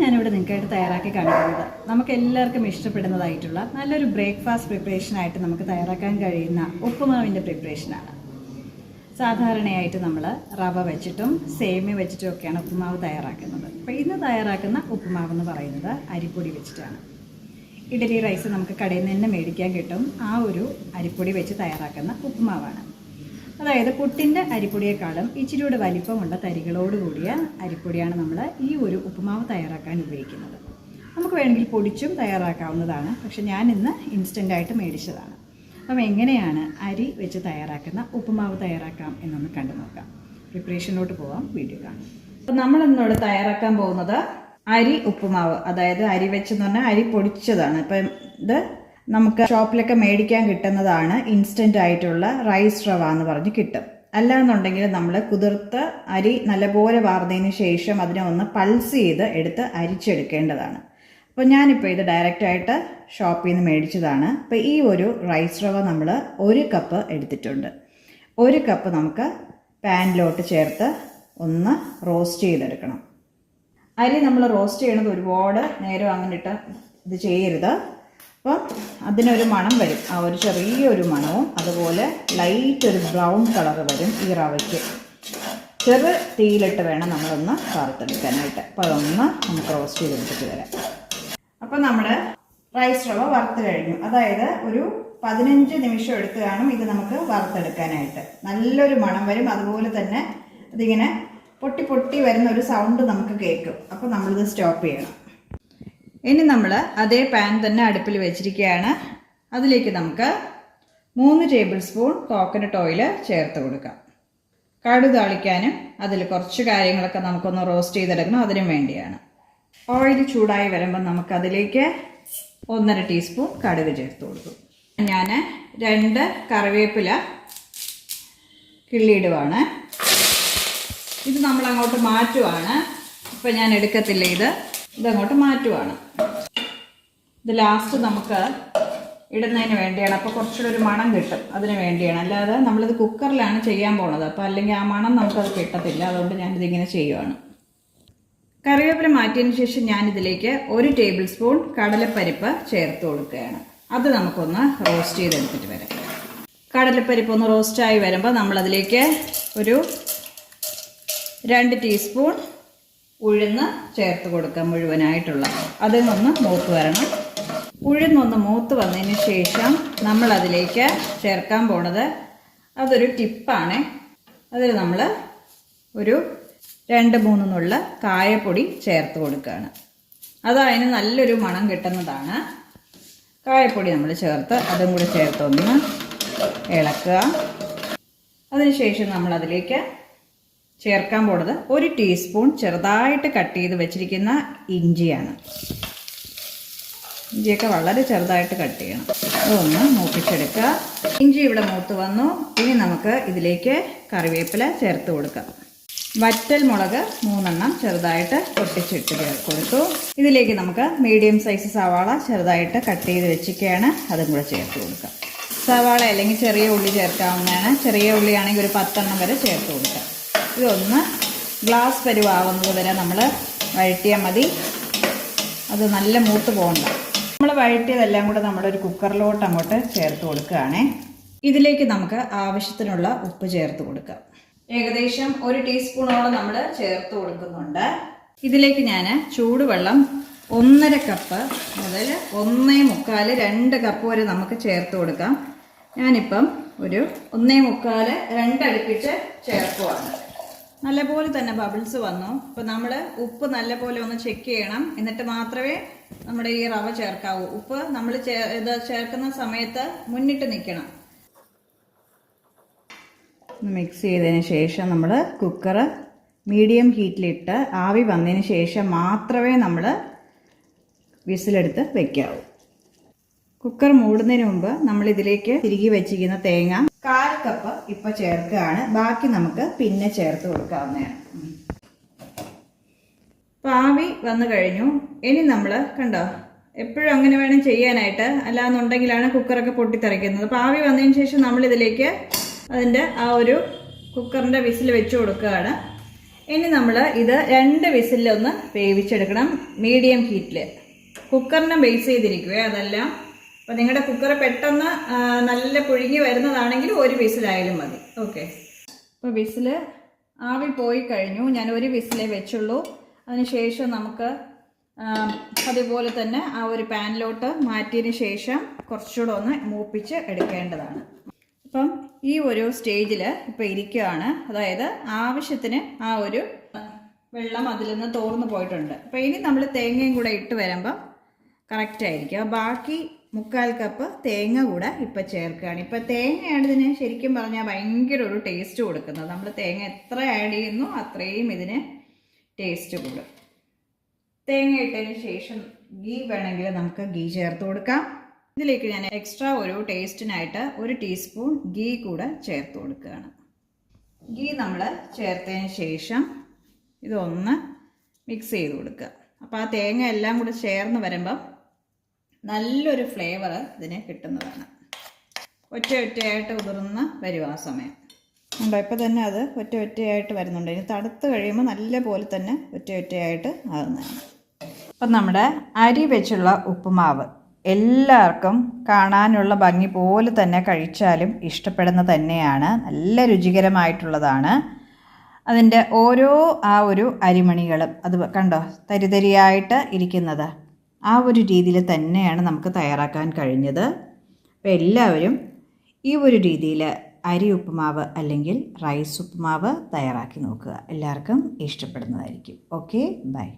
ഞാനിവിടെ നിങ്ങൾക്കായിട്ട് തയ്യാറാക്കി കാണിക്കുന്നത്. നമുക്ക് എല്ലാവർക്കും ഇഷ്ടപ്പെടുന്നതായിട്ടുള്ള നല്ലൊരു ബ്രേക്ക്ഫാസ്റ്റ് പ്രിപ്പറേഷനായിട്ട് നമുക്ക് തയ്യാറാക്കാൻ കഴിയുന്ന ഉപ്പുമാവിന്റെ പ്രിപ്പറേഷനാണ് സാധാരണയായിട്ട് നമ്മൾ റവ വെച്ചിട്ടും സേമിയ വെച്ചിട്ടും ഒക്കെയാണ് ഉപ്പുമാവ് തയ്യാറാക്കുന്നത്. അപ്പോൾ ഇന്ന് തയ്യാറാക്കുന്ന ഉപ്പുമാവ് എന്ന് പറയുന്നത് അരിപ്പൊടി വെച്ചിട്ടാണ്. ഇഡലി റൈസ് നമുക്ക് കടയിൽ നിന്ന് മേടിക്കാൻ കിട്ടും. ആ ഒരു അരിപ്പൊടി വെച്ച് തയ്യാറാക്കുന്ന ഉപ്പുമാവാണ്. അതായത് പുട്ടിന്റെ അരിപ്പൊടിയേക്കാളും ഇച്ചിരി കൂടെ വലിപ്പമുള്ള തരികളോട് കൂടിയ അരിപ്പൊടിയാണ് നമ്മൾ ഈ ഒരു ഉപ്പുമാവ് തയ്യാറാക്കാൻ ഉപയോഗിക്കുന്നത്. നമുക്ക് വേണമെങ്കിൽ പൊടിച്ചും തയ്യാറാക്കാവുന്നതാണ്. പക്ഷെ ഞാൻ ഇന്ന് ഇൻസ്റ്റന്റായിട്ട് മേടിച്ചതാണ്. അപ്പം എങ്ങനെയാണ് അരി വെച്ച് തയ്യാറാക്കുന്ന ഉപ്പുമാവ് തയ്യാറാക്കാം എന്നൊന്ന് കണ്ടു നോക്കാം. പ്രിപ്പറേഷനിലോട്ട് പോവാം വീഡിയോ കാണാം. അപ്പം ഇന്നോട് തയ്യാറാക്കാൻ പോകുന്നത് അരി ഉപ്പുമാവ്. അതായത് അരി വെച്ചെന്ന് പറഞ്ഞാൽ അരി പൊടിച്ചതാണ്. ഇപ്പം ഇത് നമുക്ക് ഷോപ്പിലൊക്കെ മേടിക്കാൻ കിട്ടുന്നതാണ് ഇൻസ്റ്റന്റ് ആയിട്ടുള്ള റൈസ് റവ എന്ന് പറഞ്ഞ് കിട്ടും. അല്ലാന്നുണ്ടെങ്കിൽ നമ്മൾ കുതിർത്ത് അരി നല്ലപോലെ വാർന്നതിന് ശേഷം അതിനെ ഒന്ന് പൾസ് ചെയ്ത് എടുത്ത് അരിച്ചെടുക്കേണ്ടതാണ്. അപ്പോൾ ഞാനിപ്പോൾ ഇത് ഡയറക്റ്റായിട്ട് ഷോപ്പിൽ നിന്ന് മേടിച്ചതാണ്. അപ്പോൾ ഈ ഒരു റൈസ് റവ നമ്മൾ ഒരു കപ്പ് എടുത്തിട്ടുണ്ട്. ഒരു കപ്പ് നമുക്ക് പാനിലോട്ട് ചേർത്ത് ഒന്ന് റോസ്റ്റ് ചെയ്തെടുക്കണം. അരി നമ്മൾ റോസ്റ്റ് ചെയ്യണത് ഒരുപാട് നേരം അങ്ങനെ ഇട്ട് ഇത് ചെയ്യരുത്. അപ്പം അതിനൊരു മണം വരും. ആ ഒരു ചെറിയൊരു മണവും അതുപോലെ ലൈറ്റ് ഒരു ബ്രൗൺ കളർ വരും ഈ റവയ്ക്ക്. ചെറു തീയിലിട്ട് വേണം നമ്മളൊന്ന് വറുത്തെടുക്കാനായിട്ട്. അപ്പോൾ അതൊന്ന് നമുക്ക് റോസ്റ്റ് ചെയ്തെടുത്തിട്ട് വരാം. അപ്പോൾ നമ്മുടെ റൈസ് റവ വറുത്ത് കഴിഞ്ഞു. അതായത് ഒരു പതിനഞ്ച് നിമിഷം എടുത്ത് കാണും ഇത് നമുക്ക് വറുത്തെടുക്കാനായിട്ട്. നല്ലൊരു മണം വരും. അതുപോലെ തന്നെ അതിങ്ങനെ പൊട്ടി പൊട്ടി വരുന്ന ഒരു സൗണ്ട് നമുക്ക് കേൾക്കും. അപ്പോൾ നമ്മളിത് സ്റ്റോപ്പ് ചെയ്യണം. ഇനി നമ്മൾ അതേ പാൻ തന്നെ അടുപ്പിൽ വെച്ചിരിക്കുകയാണ്. അതിലേക്ക് നമുക്ക് മൂന്ന് ടേബിൾ സ്പൂൺ കോക്കനട്ട് ഓയിൽ ചേർത്ത് കൊടുക്കാം. കടു താളിക്കാനും അതിൽ കുറച്ച് കാര്യങ്ങളൊക്കെ നമുക്കൊന്ന് റോസ്റ്റ് ചെയ്തെടുക്കണം അതിനും വേണ്ടിയാണ്. ഓയിൽ ചൂടായി വരുമ്പോൾ നമുക്കതിലേക്ക് ഒന്നര ടീസ്പൂൺ കടുക് ചേർത്ത് കൊടുക്കും. ഞാൻ രണ്ട് കറിവേപ്പില കിള്ളിയിടുവാണ്. ഇത് നമ്മളങ്ങോട്ട് മാറ്റുവാണ്. ഇപ്പം ഞാൻ എടുക്കത്തില്ല ഇത്. ഇതങ്ങോട്ട് മാറ്റുവാണ്. ഇത് ലാസ്റ്റ് നമുക്ക് ഇടുന്നതിന് വേണ്ടിയാണ്. അപ്പോൾ കുറച്ചുകൂടെ ഒരു മണം കിട്ടും അതിന് വേണ്ടിയാണ്. അല്ലാതെ നമ്മളിത് കുക്കറിലാണ് ചെയ്യാൻ പോണത്. അപ്പോൾ അല്ലെങ്കിൽ ആ മണം നമുക്കത് കിട്ടത്തില്ല. അതുകൊണ്ട് ഞാനിതിങ്ങനെ ചെയ്യുവാണ്. കറിവേപ്പില മാറ്റിയതിന് ശേഷം ഞാനിതിലേക്ക് ഒരു ടേബിൾ സ്പൂൺ കടലപ്പരിപ്പ് ചേർത്ത് കൊടുക്കുകയാണ്. അത് നമുക്കൊന്ന് റോസ്റ്റ് ചെയ്തെടുത്തിട്ട് വരാം. കടലപ്പരിപ്പ് ഒന്ന് റോസ്റ്റായി വരുമ്പോൾ നമ്മളതിലേക്ക് ഒരു രണ്ട് ടീസ്പൂൺ ഉഴുന്ന് ചേർത്ത് കൊടുക്കാം മുഴുവനായിട്ടുള്ള. അതിൽ നിന്ന് മൂത്ത് വരണം. ഉഴുന്നൊന്ന് മൂത്ത് വന്നതിന് ശേഷം നമ്മൾ അതിലേക്ക് ചേർക്കാൻ പോണത് അതൊരു ടിപ്പാണ്. അതിൽ നമ്മൾ ഒരു രണ്ട് മൂന്ന് നുള്ള കായപ്പൊടി ചേർത്ത് കൊടുക്കുകയാണ് അത് അതിന് നല്ലൊരു മണം കിട്ടുന്നതാണ്. കായപ്പൊടി നമ്മൾ ചേർത്ത് അതും കൂടി ചേർത്തൊന്ന് ഇളക്കുക. അതിനുശേഷം നമ്മൾ അതിലേക്ക് ചേർക്കാൻ പോണത് ഒരു ടീസ്പൂൺ ചെറുതായിട്ട് കട്ട് ചെയ്ത് വെച്ചിരിക്കുന്ന ഇഞ്ചിയാണ്. ഇഞ്ചിയൊക്കെ വളരെ ചെറുതായിട്ട് കട്ട് ചെയ്യണം. അതൊന്ന് മൂപ്പിച്ചെടുക്കുക. ഇഞ്ചി ഇവിടെ മൂത്ത് വന്നു. ഇനി നമുക്ക് ഇതിലേക്ക് കറിവേപ്പില ചേർത്ത് കൊടുക്കാം. വറ്റൽ മുളക് മൂന്നെണ്ണം ചെറുതായിട്ട് പൊട്ടിച്ചിട്ട് കൊടുത്തു. ഇതിലേക്ക് നമുക്ക് മീഡിയം സൈസ് സവാള ചെറുതായിട്ട് കട്ട് ചെയ്ത് വെച്ചിരിക്കുകയാണ്. അതും കൂടെ ചേർത്ത് കൊടുക്കാം. സവാള അല്ലെങ്കിൽ ചെറിയ ഉള്ളി ചേർക്കാവുന്നതാണ്. ചെറിയ ഉള്ളിയാണെങ്കിൽ ഒരു പത്തെണ്ണം വരെ ചേർത്ത് കൊടുക്കാം. ഇതൊന്ന് ഗ്ലാസ് പരുവാകുന്നത് വരെ നമ്മൾ വഴറ്റിയാൽ മതി. അത് നല്ല മൂത്ത് പോകണ്ട. നമ്മൾ വഴറ്റിയതെല്ലാം കൂടെ നമ്മളൊരു കുക്കറിലോട്ട് അങ്ങോട്ട് ചേർത്ത് കൊടുക്കുകയാണേ. ഇതിലേക്ക് നമുക്ക് ആവശ്യത്തിനുള്ള ഉപ്പ് ചേർത്ത് കൊടുക്കാം. ഏകദേശം ഒരു ടീസ്പൂണോളം നമ്മൾ ചേർത്ത് കൊടുക്കുന്നുണ്ട്. ഇതിലേക്ക് ഞാൻ ചൂടുവെള്ളം ഒന്നര കപ്പ് മുതൽ ഒന്നേ മുക്കാൽ രണ്ട് കപ്പ് വരെ നമുക്ക് ചേർത്ത് കൊടുക്കാം. ഞാനിപ്പം ഒരു ഒന്നേ മുക്കാൽ രണ്ടടുപ്പിച്ച് ചേർക്കുവാണ്. നല്ലപോലെ തന്നെ ബബിൾസ് വന്നു. അപ്പോൾ നമ്മൾ ഉപ്പ് നല്ലപോലെ ഒന്ന് ചെക്ക് ചെയ്യണം. എന്നിട്ട് മാത്രമേ നമ്മുടെ ഈ റവ ചേർക്കാവൂ. ഉപ്പ് നമ്മൾ ഇത് ചേർക്കുന്ന സമയത്ത് മുന്നിട്ട് നിൽക്കണം മിക്സ് ചെയ്തതിന് ശേഷം നമ്മൾ കുക്കർ മീഡിയം ഹീറ്റിലിട്ട് ആവി വന്നതിന് ശേഷം മാത്രമേ നമ്മൾ വിസിലെടുത്ത് വെക്കാവൂ. കുക്കർ മൂടുന്നതിന് മുമ്പ് നമ്മൾ ഇതിലേക്ക് തിരികെ വെച്ചിരിക്കുന്ന തേങ്ങ കാൽ കപ്പ് ഇപ്പൊ ചേർക്കുകയാണ്. ബാക്കി നമുക്ക് പിന്നെ ചേർത്ത് കൊടുക്കാവുന്നതാണ്. പാവി വന്നു കഴിഞ്ഞു. ഇനി നമ്മൾ കണ്ടോ എപ്പോഴും അങ്ങനെ വേണം ചെയ്യാനായിട്ട്. അല്ലാന്നുണ്ടെങ്കിലാണ് കുക്കറൊക്കെ പൊട്ടിത്തെറിക്കുന്നത്. പാവി വന്നതിന് ശേഷം നമ്മൾ ഇതിലേക്ക് അതിന്റെ ആ ഒരു കുക്കറിന്റെ വിസിൽ വെച്ച് കൊടുക്കുകയാണ്. ഇനി നമ്മൾ ഇത് രണ്ട് വിസിലൊന്ന് വേവിച്ചെടുക്കണം മീഡിയം ഹീറ്റിൽ കുക്കറിനെ ബേസ് ചെയ്തിരിക്കുവേ അതെല്ലാം അപ്പോൾ നിങ്ങളുടെ കുക്കർ പെട്ടെന്ന് നല്ല പുഴുങ്ങി വരുന്നതാണെങ്കിൽ ഒരു വിസിലായാലും മതി. ഓക്കെ അപ്പോൾ വിസിൽ ആവി പോയി കഴിഞ്ഞു. ഞാൻ ഒരു വിസിലേ വെച്ചുള്ളൂ. അതിനുശേഷം നമുക്ക് അതുപോലെ തന്നെ ആ ഒരു പാനിലോട്ട് മാറ്റിയതിന് ശേഷം കുറച്ചുകൂടെ ഒന്ന് മൂപ്പിച്ച് എടുക്കേണ്ടതാണ്. അപ്പം ഈ ഒരു സ്റ്റേജിൽ ഇപ്പോൾ ഇരിക്കുകയാണ് അതായത് ആവശ്യത്തിന് ആ ഒരു വെള്ളം അതിൽ നിന്ന് തോർന്നു പോയിട്ടുണ്ട്. അപ്പോൾ ഇനി നമ്മൾ തേങ്ങയും കൂടെ ഇട്ട് വരുമ്പം കറക്റ്റ് ആയിരിക്കും. അപ്പോൾ ബാക്കി മുക്കാൽ കപ്പ് തേങ്ങ കൂടെ ഇപ്പം ചേർക്കുകയാണ്. ഇപ്പം തേങ്ങയാണ് ഇതിന് ശരിക്കും പറഞ്ഞാൽ ഭയങ്കര ഒരു ടേസ്റ്റ് കൊടുക്കുന്നത്. നമ്മൾ തേങ്ങ എത്ര ആഡ് ചെയ്യുന്നു അത്രയും ഇതിന് ടേസ്റ്റ് കൂടും. തേങ്ങ ഇട്ടതിന് ശേഷം ഗീ വേണമെങ്കിൽ നമുക്ക് ഗീ ചേർത്ത് കൊടുക്കാം. ഇതിലേക്ക് ഞാൻ എക്സ്ട്രാ ഒരു ടേസ്റ്റിനായിട്ട് ഒരു ടീസ്പൂൺ ഗീ കൂടെ ചേർത്ത് കൊടുക്കുകയാണ്. ഗീ നമ്മൾ ചേർത്തതിന് ശേഷം ഇതൊന്ന് മിക്സ് ചെയ്ത് കൊടുക്കുക. അപ്പോൾ ആ തേങ്ങ എല്ലാം കൂടെ ചേർന്ന് വരുമ്പം നല്ലൊരു ഫ്ലേവർ ഇതിന് കിട്ടുന്നതാണ്. ഒറ്റ ഒറ്റയായിട്ട് ഉതിർന്ന് വരും ആ സമയം. ഉണ്ടോ ഇപ്പോൾ തന്നെ അത് ഒറ്റ ഒറ്റയായിട്ട് വരുന്നുണ്ട്. ഇനി തടുത്ത് കഴിയുമ്പോൾ നല്ല പോലെ തന്നെ ഒറ്റ ഒറ്റയായിട്ട് ആകുന്നതാണ് അപ്പം നമ്മുടെ അരി വെച്ചുള്ള ഉപ്പുമാവ് എല്ലാവർക്കും കാണാനുള്ള ഭംഗി പോലെ തന്നെ കഴിച്ചാലും ഇഷ്ടപ്പെടുന്ന തന്നെയാണ്. നല്ല രുചികരമായിട്ടുള്ളതാണ്. അതിന്റെ ഓരോ ആ ഒരു അരിമണികളും അത് കണ്ടോ തരിതരിയായിട്ട് ഇരിക്കുന്നത്. ആ ഒരു രീതിയിൽ തന്നെയാണ് നമുക്ക് തയ്യാറാക്കാൻ കഴിഞ്ഞത്. അപ്പോൾ എല്ലാവരും ഈ ഒരു രീതിയിൽ അരി ഉപ്പുമാവ് അല്ലെങ്കിൽ റൈസ് ഉപ്പുമാവ് തയ്യാറാക്കി നോക്കുക. എല്ലാവർക്കും ഇഷ്ടപ്പെടുന്നതായിരിക്കും. Okay bye.